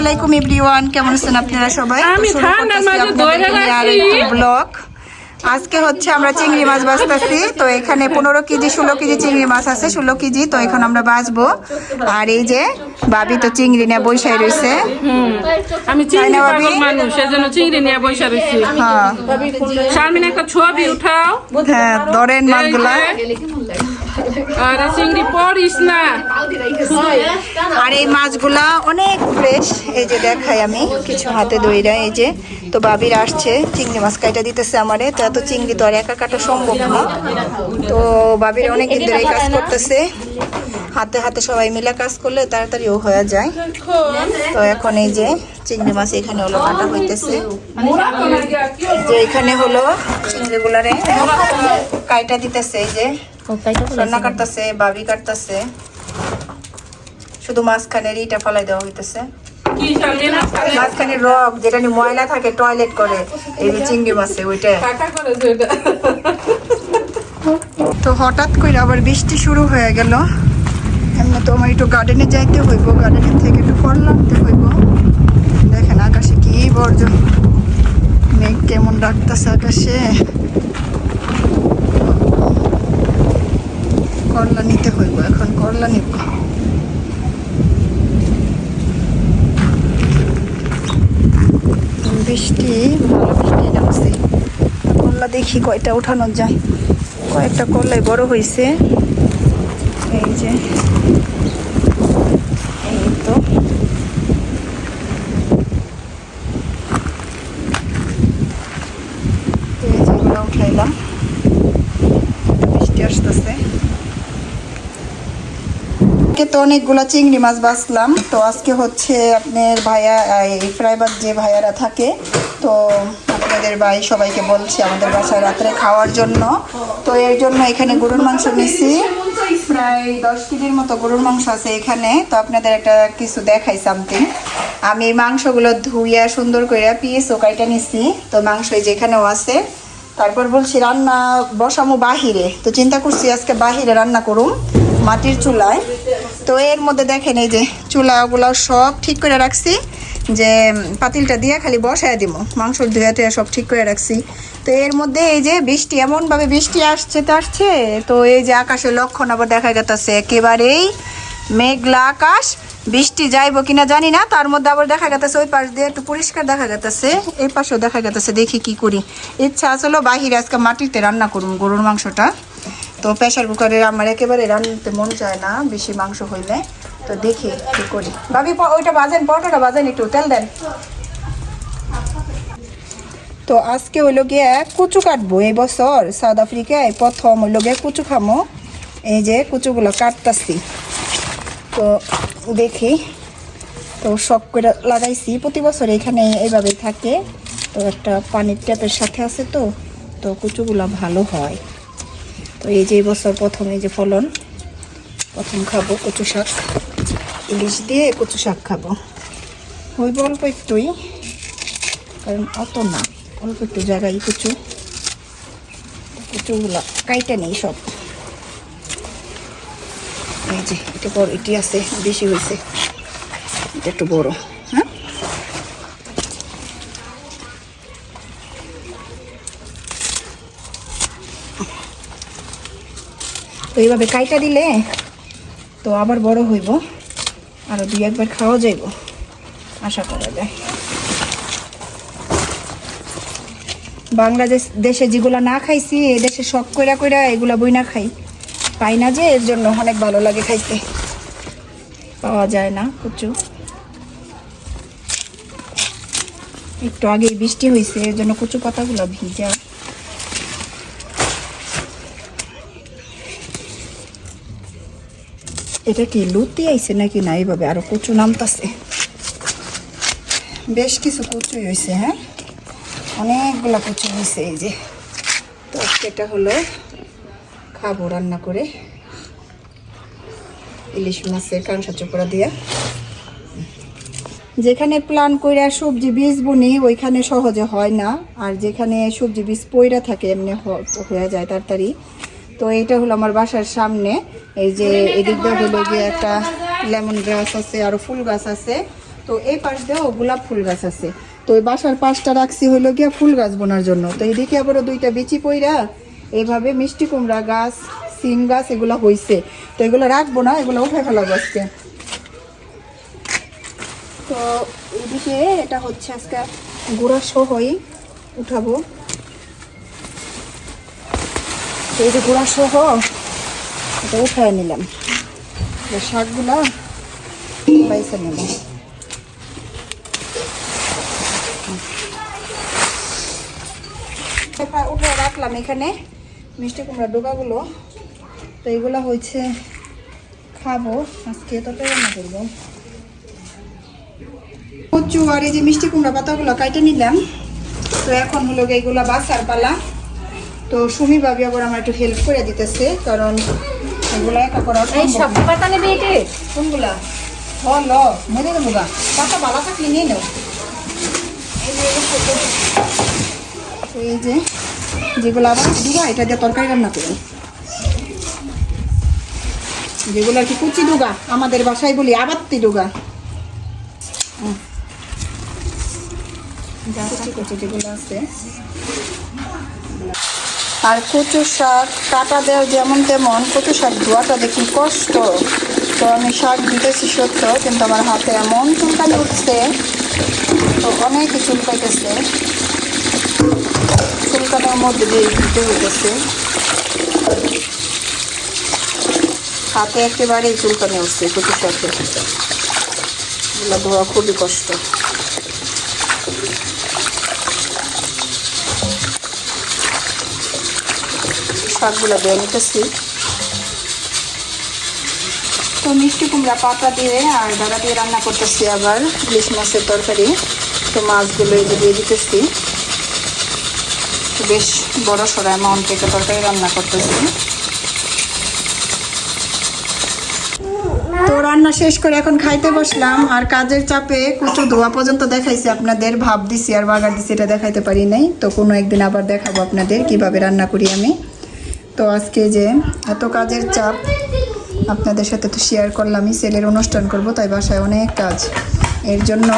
আলাইকুম এভরিওয়ান কেমন আছেন আপনারা সবাই? আমি ঠান্ডার মাঝে দইরা রাখছি। ব্লগ আজকে হচ্ছে আমরা চিংড়ি মাছ বাছতেছি তো এখানে পনেরো কেজি ষোলো কেজি চিংড়ি মাছ আছে ষোলো কেজি তো এখন আমরা বাছবো আর এই যে বাবি তো চিংড়ি নিয়ে বৈশাই রয়েছে। আমি চিংড়ি মানুষ চিংড়ি নিয়ে রয়েছি। হ্যাঁ। শারমিন একটা ছবি উঠাও। হ্যাঁ ধরেন মাছগুলা। চিংড়ি পড়িস না। আর এই মাছগুলা অনেক ফ্রেশ এই যে দেখাই আমি, কিছু হাতে দইরা এই যে। তো বাবির আসছে, চিংড়ি মাছ কাইটা দিতেছে আমারে। তো এত চিংড়ি তো আর একা কাটা সম্ভব না। তো বাবির অনেক দিন ধরে কাজ করতেছে। হাতে হাতে সবাই মিলে কাজ করলে তাড়াতাড়িও হয়ে যায়। তো এখন এই যে চিংড়ি মাছ এখানে হলো কাটা হইতেছে। যে এখানে হলো চিংড়িগুলারে কাইটা দিতেছে এই যে। রান্না কাটতেছে বাবি কাটতেছে। শুধু মাঝখানের ইটা ফলাই দেওয়া হইতেছে। কি শারমিন রক যেটা নিয়ে ময়লা থাকে টয়লেট করে। এই যে চিংড়ি মাছে ওইটা। তো হঠাৎ করে আবার বৃষ্টি শুরু হয়ে গেল। এমনি তো আমার একটু গার্ডেনে যাইতে হইব গার্ডেনের থেকে একটু ফল আনতে হইব। দেখেন আকাশে কি বর্জন মেঘ কেমন ডাকতেছে আকাশে করলা নিতে হইব এখন করলা নিব বৃষ্টি, ভালো বৃষ্টি নামছে করলা দেখি কয়টা উঠানো যায়। কয়েকটা করলাই বড় হয়েছে এই যে, এই তো। উঠাইলাম। বৃষ্টি আসতেছে। আজকে তো অনেকগুলো চিংড়ি মাছ বাছলাম তো আজকে হচ্ছে আপনার ভাইয়া, এই ফ্রাইবার যে ভাইয়ারা থাকে, তো আপনাদের ভাই সবাইকে বলছি আমাদের বাসায় রাত্রে খাওয়ার জন্য। তো এর জন্য এখানে গরুর মাংস নিছি। প্রায় দশ কেজির মতো গরুর মাংস আছে এখানে। তো আপনাদের একটা কিছু দেখাই সামথিং আমি মাংসগুলো ধুইয়া সুন্দর করে পিস ও কাইটা নিছি। তো মাংস এই যে এখানেও আছে। তারপর বলছি, রান্না বসামো বাহিরে। তো চিন্তা করছি আজকে বাহিরে রান্না করুম। মাটির চুলায়। তো এর মধ্যে দেখেন এই যে চুলাগুলো সব ঠিক করে রাখছি, যে পাতিলটা দিয়ে খালি বসায় দিব, মাংস ধুয়ে টুয়া সব ঠিক করে রাখছি। তো এর মধ্যে এই যে বৃষ্টি, এমনভাবে বৃষ্টি আসছে তো আসছে, তো এই যে আকাশের লক্ষণ আবার দেখা গেছে একেবারেই মেঘলা আকাশ। বৃষ্টি যাইবো কিনা জানি না, তার মধ্যে আবার দেখা গেছে ওই পাশ দিয়ে একটু পরিষ্কার দেখা গেছে এই পাশেও দেখা গেছে দেখি কি করি। ইচ্ছা আসলে বাহিরে আজকে মাটিতে রান্না করুন গরুর মাংসটা। তো প্রেশার কুকারে আমার একেবারে রান্নাতে মন চায় না, বেশি মাংস হইলে। তো দেখি কি করি। ভাবি ওইটা বাজেন, পরোটাটা বাজেন একটু, তেল দেন। তো আজকে হইল গিয়ে কুচু কাটবো এই বছর, সাউথ আফ্রিকায় প্রথম হইল গিয়ে কুচু খামো। এই যে কুচুগুলো কাটতাছি। তো দেখি। তো শখ করে লাগাইছি, প্রতি বছর এখানে এইভাবেই থাকে। তো একটা পানির ট্যাপের সাথে আছে তো তো কুচুগুলো ভালো হয়। তো এই যে বছর প্রথম, এই যে ফলন, প্রথম খাব কচু শাক। ইলিশ দিয়ে কচু শাক খাব। হইব অল্প একটুই, কারণ অত না, অল্প একটু জায়গায় কচু। কচুগুলো কাইটা নেই সব। এই যে, এটা বড় এটি আছে, বেশি হয়েছে এটা একটু বড়। তো এইভাবে কাইটা দিলে তো আবার বড় হইব। আরও দুই একবার খাওয়া যাইব, আশা করা যায়। বাংলাদেশ দেশে যেগুলো না খাইছি, এই দেশে শখ কইরা কইরা এগুলা বই না খাই। পাই না যে, এর জন্য অনেক ভালো লাগে খাইতে। পাওয়া যায় না কচু একটু আগে বৃষ্টি হয়েছে এর জন্য কচু পাতাগুলো ভিজা। এটা কি লুতি আইছে নাকি না, এইভাবে আরও কচু নামতাছে। বেশ কিছু কচুই হয়েছে হ্যাঁ? অনেকগুলা কচু হয়েছে এই যে। তো এটা হলো খাব রান্না করে। ইলিশ মাছের কাঁসা চোপড়া দিয়া। যেখানে প্ল্যান কইরা সবজি বীজ বুনি ওইখানে সহজে হয় না। আর যেখানে সবজি বীজ পইরা থাকে, এমনি হয়ে যায় তাড়াতাড়ি। তো এটা হলো আমার বাসার সামনে। এই যে এদিক দিয়ে হলো গিয়ে একটা লেমন গাছ আছে আর ফুল গাছ আছে। তো এই পাশ দিয়েও গোলাপ ফুল গাছ আছে। তো ওই বাসার পাশটা রাখছি হলো গিয়া ফুল গাছ বোনার জন্য। তো এইদিকে আবারও দুইটা বিচি পইরা এইভাবে মিষ্টি কুমড়া গাছ, সিম গাছ এগুলো হইছে। তো এগুলো রাখব না, এগুলো উঠে ফেলাবো আজকে। তো এদিকে এটা হচ্ছে আজকে গুঁড়া সহই উঠাবো। এই যে গুঁড়া সহ এটা উঠায় নিলাম। শাকগুলা বাইসে নিলাম। উঠে রাখলাম এখানে। মিষ্টি কুমড়া ডোকাগুলো তো এগুলো হচ্ছে খাব, আজকে তো রান্না করব। কচু আর এই যে মিষ্টি কুমড়া পাতাগুলো কাটে নিলাম। তো এখন হলো এগুলো বাসার পালা। তো সুমি ভাবি আবার আমার একটু হেল্প করে দিতেছে কারণ এগুলো একা করা এই সব পাতা নেবে এটি কোনগুলা? হ ল মেরে দেবো গা। পাতা বালা থাকলে নিয়ে নেও। এই যে যেগুলো আবার ডুগা এটা দিয়ে তরকারি রান্না করি। যেগুলো আর কি কুচি ডুগা আমাদের বাসায় বলি আবাত্তি ডুগা। হুম। কুচি কুচি যেগুলো আছে। আর কচু শাক, কাটা দেওয়া যেমন তেমন কচু শাক ধোয়াটা দেখি কষ্ট। তো আমি শাক দিতেছি সত্য, কিন্তু আমার হাতে এমন চুলকানি উঠছে। তো অনেকই চুলকাইতেছে। চুলকানোর মধ্যে দিয়ে দিতে হইতেছে। হাতে একেবারেই চুলকানি উঠছে কচু শাকে। ধোয়া খুবই কষ্ট। শাকগুলো দিয়ে নিতেছি। তো মিষ্টি কুমড়া পাতা দিয়ে আর ডাটা দিয়ে রান্না করতেছি আবার, ইলিশ মাছের তরকারি। তো মাছগুলো এই দিয়ে দিতেছি। বেশ বড় সড়ো অ্যামাউন্ট থেকে তরকারি রান্না করতেছি। তো রান্না শেষ করে এখন খাইতে বসলাম। আর কাজের চাপে কুচু ধোয়া পর্যন্ত দেখাইছি, আপনাদের ভাব দিছি আর বাগার দিছি, এটা দেখাইতে পারি নাই। তো কোনো একদিন আবার দেখাবো আপনাদের কীভাবে রান্না করি আমি। তো আজকে যে এত কাজের চাপ, আপনাদের সাথে তো শেয়ার করলামই, সেলের অনুষ্ঠান করব, তাই বাসায় অনেক কাজ। এর জন্য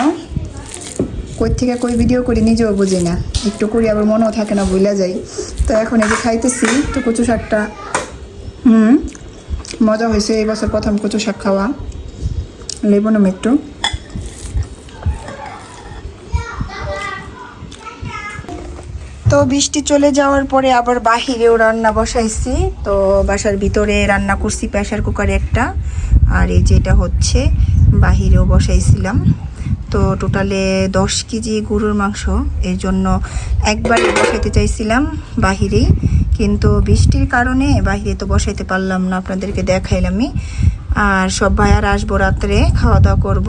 কই থেকে কই ভিডিও করি নিজেও বুঝি না। একটু করি, আবার মনেও থাকে না, ভুলে যাই। তো এখন এই যে খাইতেছি তো কচু শাকটা। হুম, মজা হয়েছে, এই বছর প্রথম কচু শাক খাওয়া। লেবু নাম একটু। তো বৃষ্টি চলে যাওয়ার পরে আবার বাহিরেও রান্না বসাইছি। তো বাসার ভিতরে রান্না করছি প্রেশার কুকারে একটা। আর এই যেটা হচ্ছে, বাহিরেও বসাইছিলাম। তো টোটালে দশ কেজি গরুর মাংস। এর জন্য একবারে বসাইতে চাইছিলাম বাহিরেই। কিন্তু বৃষ্টির কারণে বাহিরে তো বসাইতে পারলাম না, আপনাদেরকে দেখাইলামই আর সব ভাইয়ার আসব রাত্রে খাওয়া দাওয়া করব।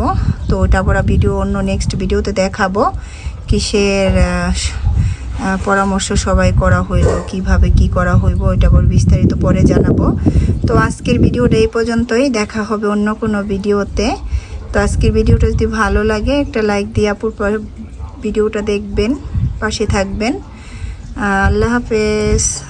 তো ওটা আবার ভিডিও, অন্য নেক্সট ভিডিওতে দেখাবো কিসের পরামর্শ সবাই করা হইল, কীভাবে কি করা হইব এটা আবার বিস্তারিত পরে জানাব। তো আজকের ভিডিওটা এই পর্যন্তই, দেখা হবে অন্য কোনো ভিডিওতে। তো আজকের ভিডিওটা যদি ভালো লাগে, একটা লাইক দিয়ে আপুর পর- ভিডিওটা দেখবেন, পাশে থাকবেন। আল্লাহ হাফেজ।